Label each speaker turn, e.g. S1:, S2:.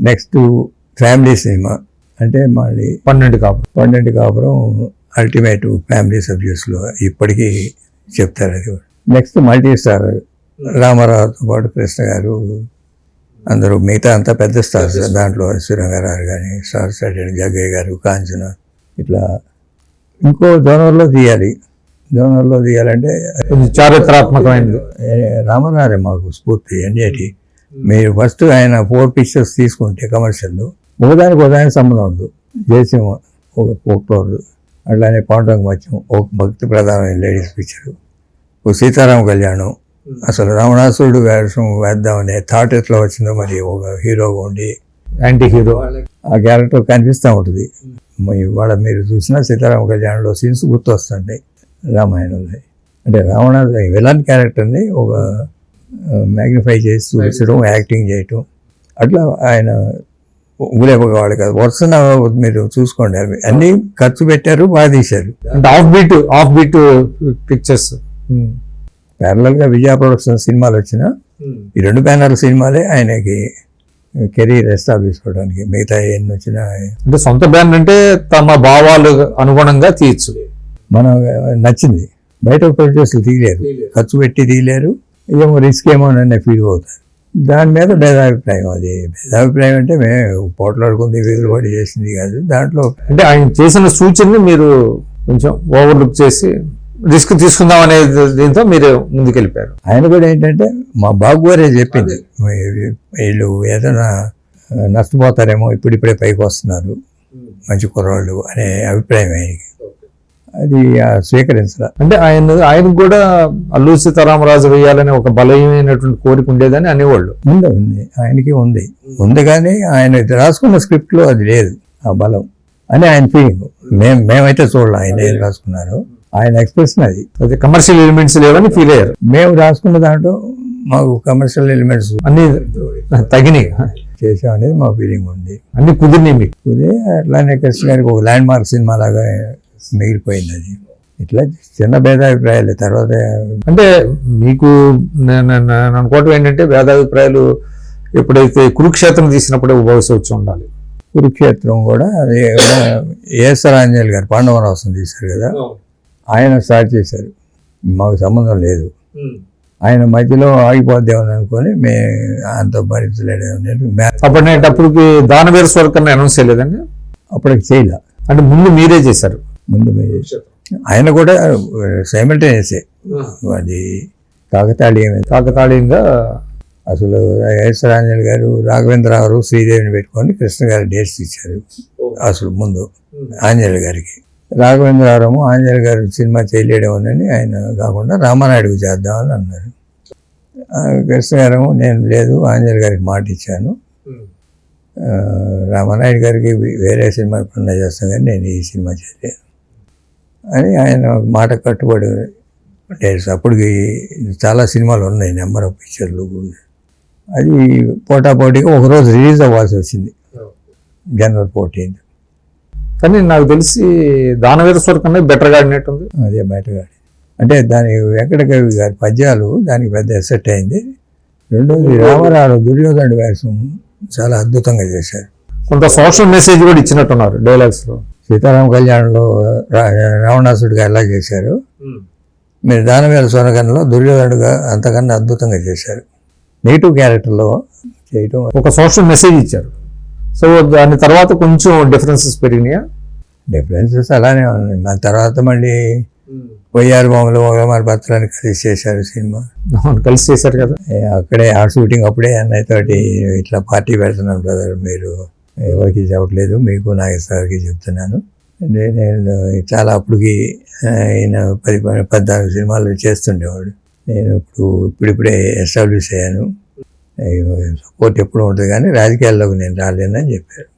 S1: Next family cinema. అంటే మళ్ళీ
S2: పన్నెండు కాపు.
S1: పన్నెండు కాపురం అల్టిమేట్ ఫ్యామిలీ సబ్జెక్ట్స్లో ఇప్పటికీ చెప్తారు అది నెక్స్ట్ మల్టీ స్టార్ రామారావుతో పాటు కృష్ణ గారు అందరూ మిగతా అంతా పెద్ద స్టార్స్. దాంట్లో సురంగారావు కానీ స్టార్ స్టార్టెడ్ జగ్గయ్య గారు కాంచన ఇట్లా ఇంకో జోనర్లో తీయాలి. జోనర్లో తీయాలంటే
S2: చారిత్రాత్మకమైనది.
S1: రామారావే మాకు స్ఫూర్తి ఎన్ఏటి మీరు ఫస్ట్ ఆయన ఫోర్ పిక్చర్స్ తీసుకుంటే కమర్షియల్ ఒకదానికి ఒకదానికి సంబంధం ఉండదు. జయసింహ ఒక ఫోక్లోర్ అట్లానే పాండురంగ మత్యం ఒక భక్తి ప్రధానమైన లేడీస్ పిక్చర్ ఒక సీతారామ కళ్యాణం అసలు రావణాసురుడు వేషం వేద్దామనే థాట్ ఎట్లా వచ్చిందో మరి ఒక హీరోగా ఉండి
S2: యాంటీ హీరో
S1: ఆ క్యారెక్టర్ కనిపిస్తూ ఉంటుంది. ఇవాళ మీరు చూసినా సీతారామ కళ్యాణంలో సీన్స్ గుర్తొస్తుంటాయి. రామాయణంలో. అంటే రావణ విలన్ క్యారెక్టర్ని ఒక మ్యాగ్నిఫై చేసి చూపించడం యాక్టింగ్ చేయటం. అట్లా ఆయన ఊరేపగవాడు కాదు. వరుసన మీరు చూసుకోండి. అవి అన్నీ ఖర్చు పెట్టారు బాగా తీశారు
S2: అంటే off beat off beat pictures
S1: ప్యారలల్గా విజయ ప్రొడక్షన్ సినిమాలు వచ్చిన ఈ రెండు బ్యానర్ సినిమాలే ఆయనకి కెరీర్ ఎస్టాబ్లిష్ అవడానికి మిగతా ఎన్ని వచ్చినా
S2: అంటే సొంత బ్యాండ్ అంటే తమ భావాలు అనుగుణంగా తీయచ్చు.
S1: మనం నచ్చింది. బయట ప్రొడ్యూసర్లు తీయలేరు. ఖర్చు పెట్టి తీయలేరు. ఏమో రిస్క్ ఏమో నన్ను ఫీల్ అవుతారు దాని మీద భేదాభిప్రాయం అది. భేదాభిప్రాయం అంటే మేము పోట్లాడుకుంది వీధులు పడి చేసింది కాదు. దాంట్లో
S2: అంటే ఆయన చేసిన సూచనని మీరు కొంచెం ఓవర్లుక్ చేసి రిస్క్ తీసుకుందాం అనే దీంతో మీరు ముందుకెళ్ళిపోయారు.
S1: ఆయన కూడా ఏంటంటే మా బాగువారే చెప్పింది. వీ- వీళ్ళు ఏదైనా నష్టపోతారేమో ఇప్పుడిప్పుడే పైకి వస్తున్నారు. మంచి కుర్రాళ్ళు అనే అభిప్రాయం ఆయనకి. అది ఆ, స్వీకరించాల.
S2: అంటే ఆయన ఆయనకు కూడా అల్లు సీతారామరాజు వేయాలనే ఒక బలమైనటువంటి కోరిక ఉండేదని అనేవాళ్ళు.
S1: ఉంది ఉంది. ఆయనకి ఉంది. ఉంది కానీ ఆయన రాసుకున్న స్క్రిప్ట్లో అది లేదు ఆ బలం. అని ఆయన ఫీలింగ్ మేము మేమైతే చూడలేం ఆయన ఏం రాసుకున్నారు. ఆయన ఎక్స్ప్రెషన్ అది.
S2: అది కమర్షియల్ ఎలిమెంట్స్ లేవని ఫీల్ అయ్యారు.
S1: మేము రాసుకున్న దాంట్లో మాకు కమర్షియల్ ఎలిమెంట్స్
S2: అన్ని తగినాయి
S1: చేసామనేది మా ఫీలింగ్ ఉంది.
S2: అన్ని కుదిరినాయి మీకు.
S1: ఇదే అట్లానే కృష్ణ గారికి ఒక ల్యాండ్ మార్క్ సినిమా లాగా మిగిలిపోయింది అది ఇట్లా చిన్న భేదాభిప్రాయాలు. తర్వాత
S2: అంటే మీకు నేను నేను అనుకోవటం ఏంటంటే వేదాభిప్రాయాలు ఎప్పుడైతే కురుక్షేత్రం తీసినప్పుడే బహుశా వచ్చి ఉండాలి.
S1: కురుక్షేత్రం కూడా ఆంజనేయులు గారు పాండవరాసం తీశారు కదా. ఆయన స్టార్ట్ చేశారు. మాకు సంబంధం లేదు. ఆయన మధ్యలో ఆగిపోద్దామని అనుకొని మే అంత భరించలేడు
S2: అప్పటినేటప్పటికి దానవీర స్వర్గం అనౌన్స్ చేయలేదండి?
S1: అప్పటికి చేయలే.
S2: అంటే ముందు మీరే చేశారు.
S1: ముందు ఆయన కూడా సైమల్టేనియసే అది కాకతాళీయమే.
S2: కాకతాళీయంగా
S1: అసలు ఆంజనేయులు గారు రాఘవేంద్రరావు శ్రీదేవిని పెట్టుకొని కృష్ణ గారు డేట్స్ ఇచ్చారు. అసలు ముందు ఆంజనేయులు గారికి. రాఘవేంద్రరావు ఆంజనేయులు గారు సినిమా చేయలేడం అని ఆయన కాకుండా రామానాయుడుకు చేద్దామని అన్నారు. ఆ, కృష్ణ గారు నేను లేదు ఆంజనేయులు గారికి మాట ఇచ్చాను. రామానాయుడు గారికి వేరే సినిమా ఎప్పుడన్నా చేస్తాను కానీ నేను ఈ సినిమా చేయలేను అని ఆయన మాట కట్టుబడి డేట్స్ అప్పటికి చాలా సినిమాలు ఉన్నాయి నెంబర్ ఆఫ్ పిక్చర్లు. అది పోటాపోటీగా ఒకరోజు రిలీజ్ అవ్వాల్సి వచ్చింది. జనవరి ఫోర్టీన్త్.
S2: కానీ నాకు తెలిసి దానవీర స్వర్గం బెటర్గా ఆడినట్టుంది.
S1: అదే బయటగాడి అంటే దాని వెంకటకవి గారి పద్యాలు దానికి పెద్ద ఎసెట్ అయింది. రెండోది రామారావు దుర్యోధనుడి వేషం చాలా అద్భుతంగా చేశారు.
S2: కొంత సోషల్ మెసేజ్ కూడా ఇచ్చినట్టున్నారు డైలాగ్స్లో.
S1: సీతారామ కళ్యాణంలో రావణాసుడిగా ఎలా చేశారు? మీరు దానవేల స్వరగంలో దుర్యోధనుడుగా అంతకన్నా అద్భుతంగా చేశారు. నెగిటివ్ క్యారెక్టర్లో చేయటం
S2: ఒక సోషల్ మెసేజ్ ఇచ్చారు. సో దాని తర్వాత కొంచెం డిఫరెన్సెస్ పెరిగినాయా?
S1: డిఫరెన్సెస్ అలానే ఉన్నాయి. మన తర్వాత మళ్ళీ వైఆర్ బొమ్మలు ఒకమారి భర్తలని కలిసి చేశారు సినిమా.
S2: అవును, కలిసి చేశారు కదా.
S1: అక్కడే ఆ షూటింగ్ అప్పుడే అన్నయ్య తోటి ఇట్లా పార్టీ పెడుతున్నాను బ్రదర్ మీరు. ఎవరికి చెప్పట్లేదు మీకు నాగేశ్వరకి చెప్తున్నాను. నేను చాలా అప్పటికి ఆయన పది పద్నాలుగు సినిమాలు చేస్తుండేవాడు. నేను ఇప్పుడు ఇప్పుడిప్పుడే ఎస్టాబ్లిష్ అయ్యాను. సపోర్ట్ ఎప్పుడు ఉంటుంది కానీ రాజకీయాల్లోకి నేను రాలేనని చెప్పారు.